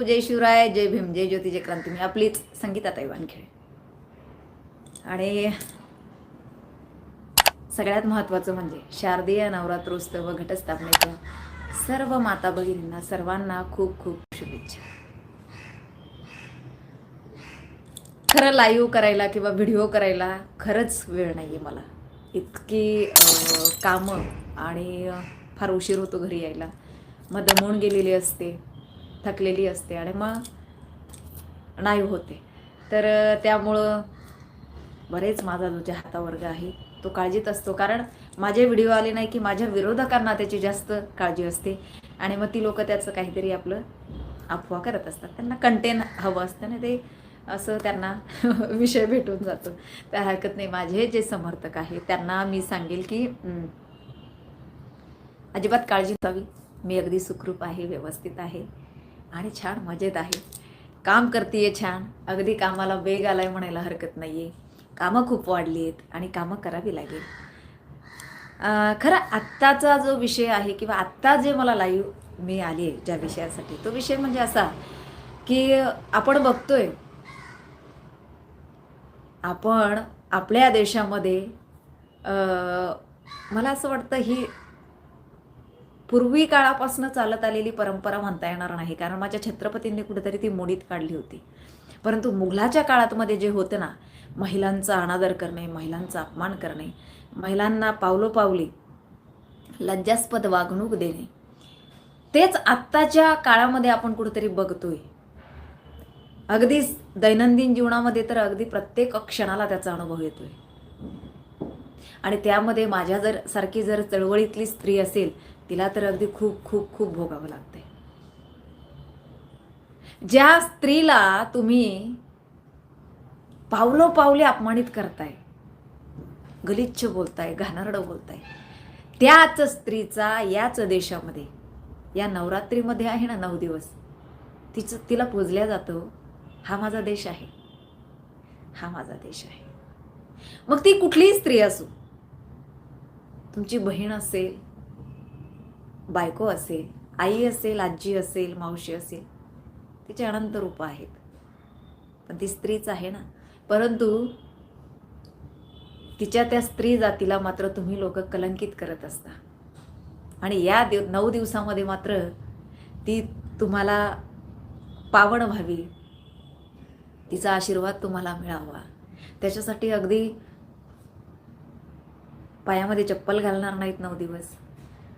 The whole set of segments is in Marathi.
जय शिवराय जय भीम जय ज्योती जय क्रांती. मी आपलीच संगीताताई वानखेडे. आणि सगळ्यात महत्त्वाचं म्हणजे शारदीय नवरात्रोत्सव घटस्थापनेचं घटस्थापनेच्या सर्व माता भगिनींना सर्वांना खूप खूप शुभेच्छा. खरं लाईव्ह करायला किंवा व्हिडिओ करायला खरंच वेळ नाही आहे मला. इतकी कामं आणि फार उशीर होतो घरी यायला. मग दमून गेलेली असते. थकलेली असते आणि मग नाही होते. तर त्यामुळं बरेच माझा जो चाहता वर्ग आहे तो काळजीत असतो. कारण माझे व्हिडिओ आले नाही की माझ्या विरोधकांना त्याची जास्त काळजी असते. आणि मग ती लोक त्याचं काहीतरी आपलं अफवा करत असतात. त्यांना कंटेन हवं असतं ना ते असं त्यांना विषय भेटून जातो. त्या हरकत नाही. माझे जे समर्थक आहे त्यांना मी सांगेल की अजिबात काळजी घ्यावी. मी अगदी सुखरूप आहे व्यवस्थित आहे. आणि छान मजेत आहे. काम करते छान. अगदी कामाला वेग आलाय म्हणायला हरकत नाही आहे कामं खूप वाढली आहेत आणि कामं करावी लागेल. खरं आत्ताचा जो विषय आहे किंवा आत्ता जे मला लाईव्ह मी आली आहे ज्या विषयासाठी तो विषय म्हणजे असा की आपण बघतोय आपण आपल्या देशामध्ये मला असं वाटतं ही पूर्वी काळापासून चालत आलेली परंपरा म्हणता येणार नाही. कारण माझ्या छत्रपतींनी कुठेतरी ती मोडीत काढली होती. परंतु मुघलाच्या काळात मध्ये जे होतं ना महिलांचा अनादर करणे महिलांचा अपमान करणे महिलांना पावलोपावली लज्जास्पद वागणूक देणे तेच आत्ताच्या काळामध्ये आपण कुठेतरी बघतोय. अगदी दैनंदिन जीवनामध्ये तर अगदी प्रत्येक क्षणाला त्याचा अनुभव येतोय. आणि त्यामध्ये माझ्या जर सारखी जर चळवळीतली स्त्री असेल तिला तर अगदी खूप खूप खूप भोगावं लागतंय. ज्या स्त्रीला तुम्ही पावलोपावले अपमानित करताय गलिच्छ बोलताय घाणरडं बोलताय त्याच स्त्रीचा याच देशामध्ये या नवरात्रीमध्ये आहे ना नऊ दिवस तिचं तिला पूजल्या जातं हा माझा देश आहे. हा माझा देश आहे. मग ती कुठलीही स्त्री असो तुमची बहीण असेल बायको असेल आई असेल आजी असेल मावशी असेल तिचे अनंत रूप आहेत. पण ती स्त्रीच आहे ना. परंतु तिच्या त्या स्त्री जातीला मात्र तुम्ही लोक कलंकित करत असता. आणि या दिव नऊ दिवसामध्ये मात्र ती तुम्हाला पावन व्हावी. तिचा आशीर्वाद तुम्हाला मिळावा. त्याच्यासाठी अगदी पायामध्ये चप्पल घालणार नाहीत नऊ दिवस.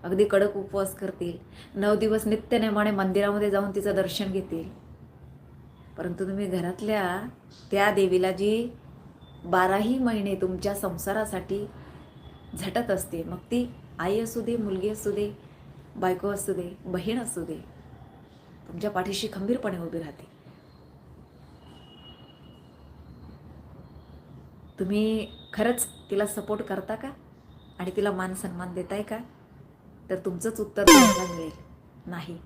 अगदी कडक उपवास करतील. नऊ दिवस नित्यनेमाने मंदिरामध्ये जाऊन तिचं दर्शन घेतील. परंतु तुम्ही घरातल्या त्या देवीला जी बाराही महिने तुमच्या संसारासाठी झटत असते मग ती आई असू दे मुलगी असू दे बायको असू दे बहीण असू दे तुमच्या पाठीशी खंबीरपणे उभी राहते. तुम्ही खरंच तिला सपोर्ट करता का? आणि तिला मान सन्मान देताय का? तर तुमचंच उत्तर तुम्हाला मिळेल. नाही.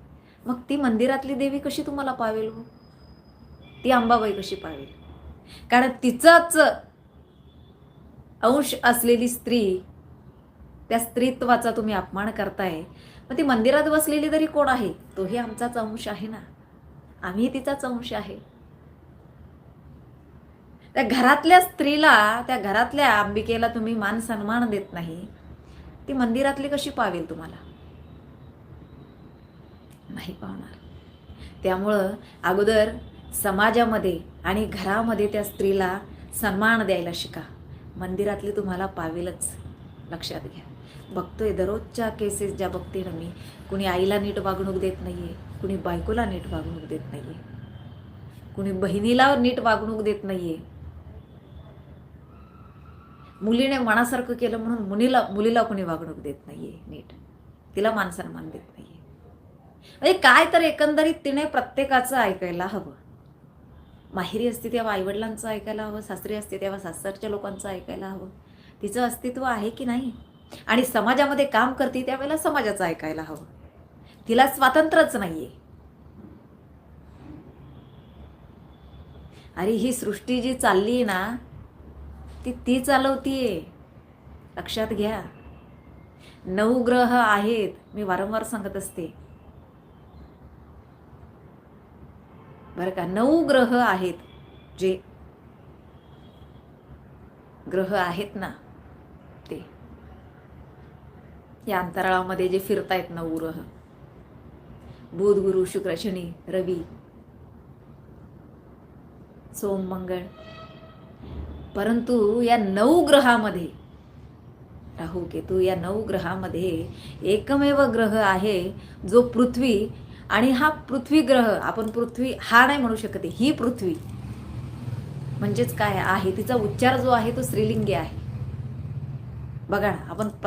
मग ती मंदिरातली देवी कशी तुम्हाला पावेल हो? ती अंबाबाई कशी पावेल? कारण तिचाच अंश असलेली स्त्री त्या स्त्रीत्वाचा तुम्ही अपमान करताय. मग ती मंदिरात बसलेली तरी कोण आहे? तोही आमचाच अंश आहे ना. आम्ही तिचाच अंश आहे. त्या घरातल्या स्त्रीला त्या घरातल्या अंबिकेला तुम्ही मान सन्मान देत नाही. ती मंदिरातली कशी पावेल तुम्हाला? नाही पावणार. त्यामुळं अगोदर समाजामध्ये आणि घरामध्ये त्या स्त्रीला सन्मान द्यायला शिका. मंदिरातली तुम्हाला पावेलच. लक्षात घ्या. बघतोय दररोजच्या केसेस ज्या बघते ना मी कुणी आईला नीट वागणूक देत नाहीये कुणी बायकोला नीट वागणूक देत नाहीये कुणी बहिणीला नीट वागणूक देत नाहीये मुलीने मनासारखं केलं म्हणून मुलीला मुलीला कोणी वागणूक देत नाही आहे नीट. तिला मान सन्मान देत आहे म्हणजे काय तर एकंदरीत तिने प्रत्येकाचं ऐकायला हवं. माहेरी असते तेव्हा आईवडिलांचं ऐकायला हवं सासरी असते तेव्हा सासरच्या लोकांचं ऐकायला हवं. तिचं अस्तित्व आहे की नाही? आणि समाजामध्ये काम करते त्यावेळेला समाजाचं ऐकायला हवं. तिला स्वातंत्र्यच नाही आहे अरे ही सृष्टी जी चालली आहे ना ती ती चालवतीये. लक्षात घ्या. नऊ ग्रह आहेत मी वारंवार सांगत असते. बरं का? नऊ ग्रह आहेत जे ग्रह आहेत ना ते. या अंतराळामध्ये जे फिरतायत नऊ ग्रह. बुध गुरु शुक्र शनी रवी सोम मंगळ. परंतु या नऊ ग्रहामध्ये राहू केतू या नऊ ग्रहामध्ये एकमेव ग्रह आहे जो पृथ्वी आणि हा पृथ्वी ग्रह आपण पृथ्वी हा नाही म्हणू शकत ही पृथ्वी म्हणजेच काय आहे? तिचा उच्चार जो आहे तो स्त्रीलिंगी आहे. बघा ना आपण प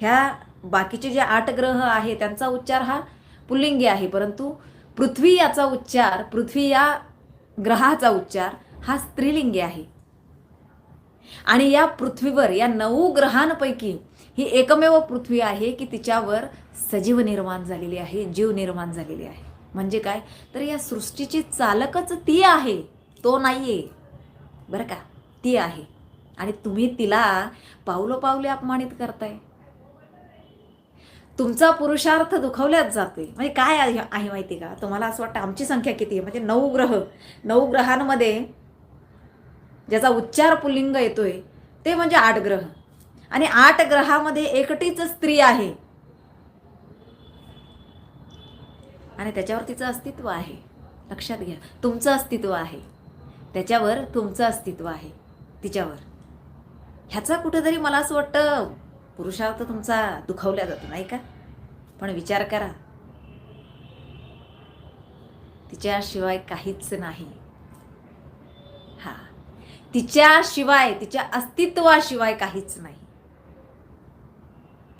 ह्या बाकीचे जे आठ ग्रह आहे त्यांचा उच्चार हा पुल्लिंगी आहे परंतु पृथ्वी याचा उच्चार पृथ्वी या ग्रहाचा उच्चार हा स्त्रीलिंगी आहे. आणि या पृथ्वीवर या नऊ ग्रहांपैकी ही एकमेव पृथ्वी आहे की तिच्यावर सजीव निर्माण झालेली आहे जीव निर्माण झालेली आहे. म्हणजे काय? तर या सृष्टीची चालकच ती आहे. तो नाहीये. बरं का? ती आहे. आणि तुम्ही तिला पावलं पावले अपमानित करताय. तुमचा पुरुषार्थ दुखवल्याच जातोय. म्हणजे काय आहे आहे माहिती का? तुम्हाला असं वाटतं आमची संख्या किती आहे? म्हणजे नऊ ग्रह. नऊ ग्रहांमध्ये ज्याचा उच्चार पुल्लिंग येतोय ते म्हणजे आठ ग्रह आणि आठ ग्रहामध्ये एकटीच स्त्री आहे. आणि त्याच्यावर तिचं अस्तित्व आहे. लक्षात घ्या तुमचं अस्तित्व आहे. त्याच्यावर तुमचं अस्तित्व आहे. तिच्यावर. ह्याचा कुठंतरी मला असं वाटतं पुरुषार्थ तुमचा दुखावला जातो नाही का? पण विचार करा. तिच्याशिवाय काहीच नाही. तिच्याशिवाय तिच्या अस्तित्वाशिवाय काहीच नाही.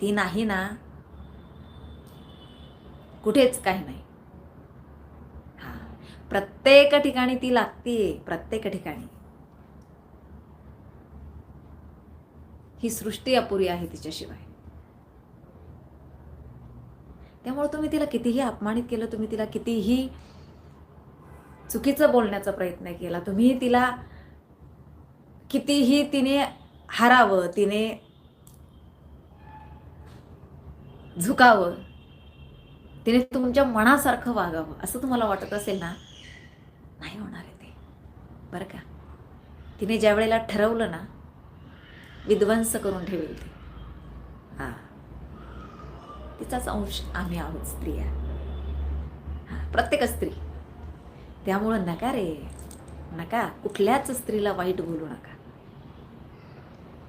ती नाही ना कुठेच काही नाही. हा प्रत्येक ठिकाणी ती लागते प्रत्येक ठिकाणी. ही सृष्टी अपुरी आहे तिच्याशिवाय. त्यामुळे तुम्ही तिला कितीही अपमानित केलं तुम्ही तिला कितीही चुकीचं बोलण्याचा प्रयत्न केला तुम्ही तिला कितीही तिने हारावं तिने झुकावं तिने तुमच्या मनासारखं वागावं असं तुम्हाला वाटत असेल ना? नाही होणार आहे ते. बरं का? तिने ज्या वेळेला ठरवलं ना विध्वंस करून ठेवेल ती. हां. तिचाच अंश आम्ही आहोत स्त्रिया हां प्रत्येक स्त्री. त्यामुळं नका रे. नका. कुठल्याच स्त्रीला वाईट बोलू नका.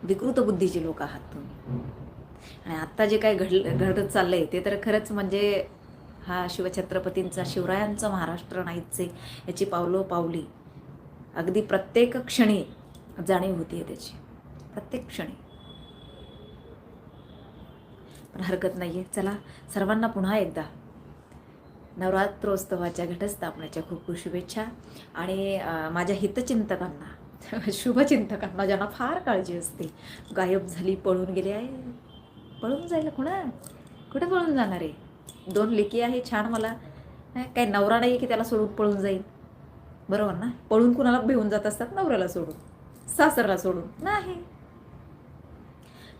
विकृत बुद्धीचे लोक आहात तुम्ही. आणि आत्ता जे काय घडलं घडत चाललंय ते तर खरंच म्हणजे हा शिवछत्रपतींचा शिवरायांचा महाराष्ट्र नाहीचे आहे याची पावलो पावली. अगदी प्रत्येक क्षणी जाणीव होती आहे त्याची. प्रत्येक क्षणी. पण हरकत नाही आहे चला सर्वांना पुन्हा एकदा नवरात्रोत्सवाच्या घटस्थापनेच्या खूप खूप शुभेच्छा. आणि माझ्या हितचिंतकांना शुभचिंतकांना ज्यांना फार काळजी असते. गायब झाली पळून गेली आहे. पळून जायला कुणा? कुठे पळून जाणार आहे? दोन लेकी आहे छान मला. काही काय नवरा नाही की त्याला सोडून पळून जाईल बरोबर ना? पळून कुणाला भेऊन जात असतात? नवऱ्याला सोडून. सासरला सोडून. नाही.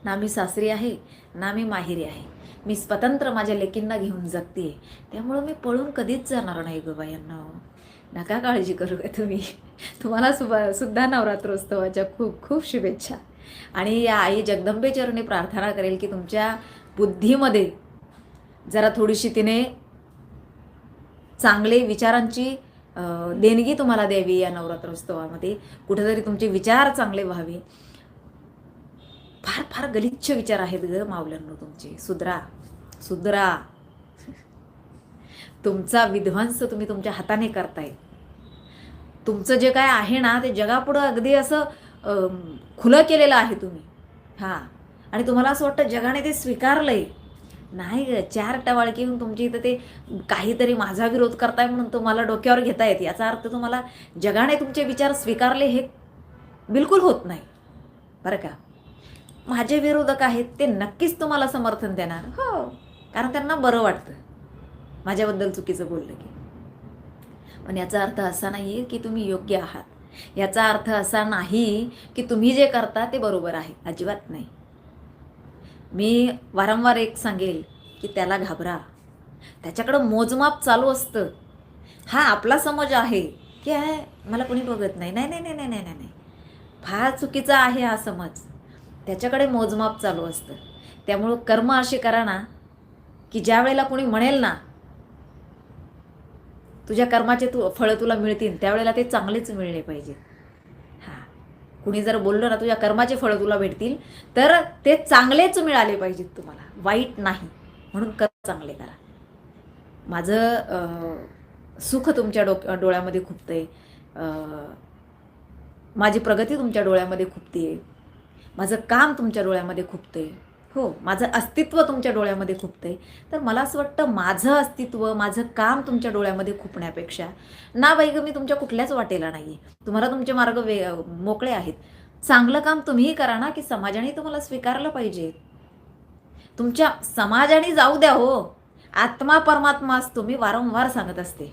ना मी सासरी आहे ना मी माहेरी आहे. मी स्वतंत्र माझ्या लेकींना घेऊन जगते त्यामुळं मी पळून कधीच जाणार नाही ग बायांना नका काळजी करू का तुम्ही. तुम्हाला सुभा सुद्धा नवरात्रोत्सवाच्या खूप खूप शुभेच्छा. आणि या आई जगदंबेचरणी प्रार्थना करेल की तुमच्या बुद्धीमध्ये जरा थोडीशी तिने चांगले विचारांची देणगी तुम्हाला द्यावी या नवरात्रोत्सवामध्ये. कुठेतरी तुमचे विचार चांगले व्हावे. फार फार गलिच्छ विचार आहेत ग मावल्यांनो तुमचे. सुधरा सुधरा. तुमचा विध्वंस तुम्ही तुमच्या हाताने करताय. तुमचं जे काय आहे ना ते जगापुढं अगदी असं खुलं केलेलं आहे तुम्ही. हां. आणि तुम्हाला असं वाटतं जगाने ते स्वीकारलंय. नाही ग चार टवाळकी येऊन तुमची इथं ते काहीतरी माझा विरोध करताय म्हणून तुम्हाला डोक्यावर घेता येते. याचा अर्थ तुम्हाला जगाने तुमचे विचार स्वीकारले हे बिलकुल होत नाही. बरं का? माझे विरोधक आहेत ते नक्कीच तुम्हाला समर्थन देणार. हो. कारण त्यांना बरं वाटतं. माझ्याबद्दल चुकीचं बोललं की. पण याचा अर्थ असा नाही की तुम्ही योग्य आहात. याचा अर्थ असा नाही की तुम्ही जे करता ते बरोबर आहे. अजिबात नाही. मी वारंवार एक सांगेल की त्याला घाबरा. त्याच्याकडं मोजमाप चालू असतं. हा आपला समज आहे की आहे मला कोणी बघत नाही. नाही नाही नाही नाही नाही. नाही फार चुकीचा आहे हा समज. त्याच्याकडे मोजमाप चालू असतं. त्यामुळं कर्म असे करा ना की ज्या वेळेला कोणी म्हणेल ना तुझ्या कर्माचे तू फळं तुला मिळतील त्यावेळेला ते चांगलेच मिळले पाहिजेत. हां. कुणी जर बोललं ना तुझ्या कर्माचे फळं तुला भेटतील तर ते चांगलेच मिळाले पाहिजेत तुम्हाला. वाईट नाही. म्हणून कर चांगले करा. माझं सुख तुमच्या डोक डोळ्यामध्ये खुपतंय. आहे माझी प्रगती तुमच्या डोळ्यामध्ये खुपते माझं काम तुमच्या डोळ्यामध्ये खुपते हो माझं अस्तित्व तुमच्या डोळ्यामध्ये खुपते तर मला असं वाटतं माझं अस्तित्व माझं काम तुमच्या डोळ्यामध्ये खुपण्यापेक्षा ना बाई गं मी तुमच्या कुठल्याच वाटेला नाही तुम्हाला तुमचे मार्ग वे मोकळे आहेत. चांगलं काम तुम्हीही करा ना की समाजाने तुम्हाला स्वीकारलं पाहिजे. तुमच्या समाजाने जाऊ द्या हो. आत्मा परमात्मा असतो मी वारंवार सांगत असते.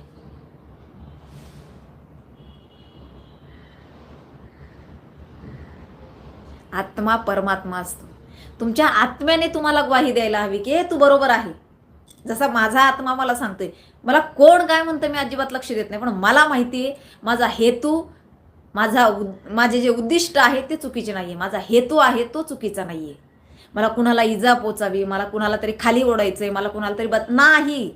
आत्मा परमात्मा असतो. तुमच्या आत्म्याने तुम्हाला ग्वाही द्यायला हवी की हे तू बरोबर आहे. जसा माझा आत्मा मला सांगतोय मला कोण काय म्हणतं मी अजिबात लक्ष देत नाही पण मला माहिती आहे माझा हेतू माझा उद- माझे जे उद्दिष्ट आहे ते चुकीचे नाही आहे माझा हेतू आहे तो चुकीचा नाही आहे मला कुणाला इजा पोचावी मला कुणाला तरी खाली ओढायचं आहे मला कुणाला तरी बत नाही.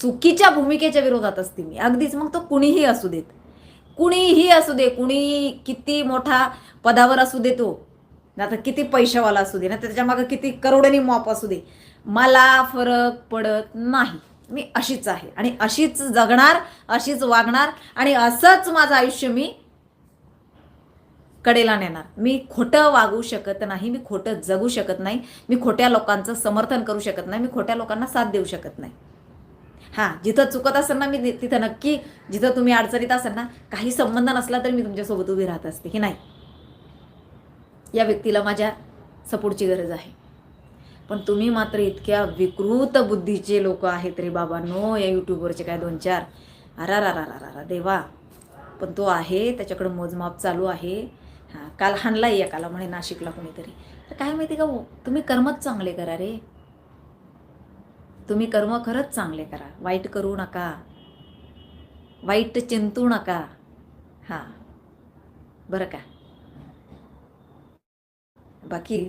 चुकीच्या भूमिकेच्या विरोधात असते मी. अगदीच मग तो कुणीही असू देत. कुणीही असू दे कुणी किती मोठा पदावर असू दे तो आता किती पैशावाला असू दे ना त्याच्या मागं किती करोडनी मॉप असू दे. मला फरक पडत नाही. मी अशीच आहे आणि अशीच जगणार अशीच वागणार आणि असंच माझं आयुष्य मी कडेला नेणार. मी खोटं वागू शकत नाही मी खोटं जगू शकत नाही मी खोट्या लोकांचं समर्थन करू शकत नाही मी खोट्या लोकांना साथ देऊ शकत नाही. हां जिथं चुकत असेल ना मी तिथं नक्की जिथं तुम्ही अडचणीत असाल ना काही संबंध नसला तरी मी तुमच्यासोबत उभी राहत असते की नाही? या व्यक्तीला माझ्या सपोर्टची गरज आहे. पण तुम्ही मात्र इतक्या विकृत बुद्धीचे लोक आहेत रे बाबा नो या यूट्यूबवरचे काय दोन चार. अरा रा रा रा रा रा देवा. पण तो आहे त्याच्याकडं मोजमाप चालू आहे. हां काल हाणला एकाला म्हणे नाशिकला कोणीतरी. तर काय माहिती का हो, तुम्ही कर्मच चांगले करा रे. तुम्ही कर्म खरंच चांगले करा. वाईट करू नका. वाईट चिंतू नका. हां. बरं का? बाकी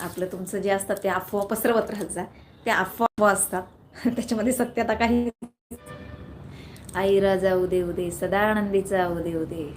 आपलं तुमचं जे असतात ते अफवा पसरवत राहत जा. त्या अफवा असतात. त्याच्यामध्ये सत्यता काही आईरा जाऊ दे उदे सदानंदीचा उदे उदे.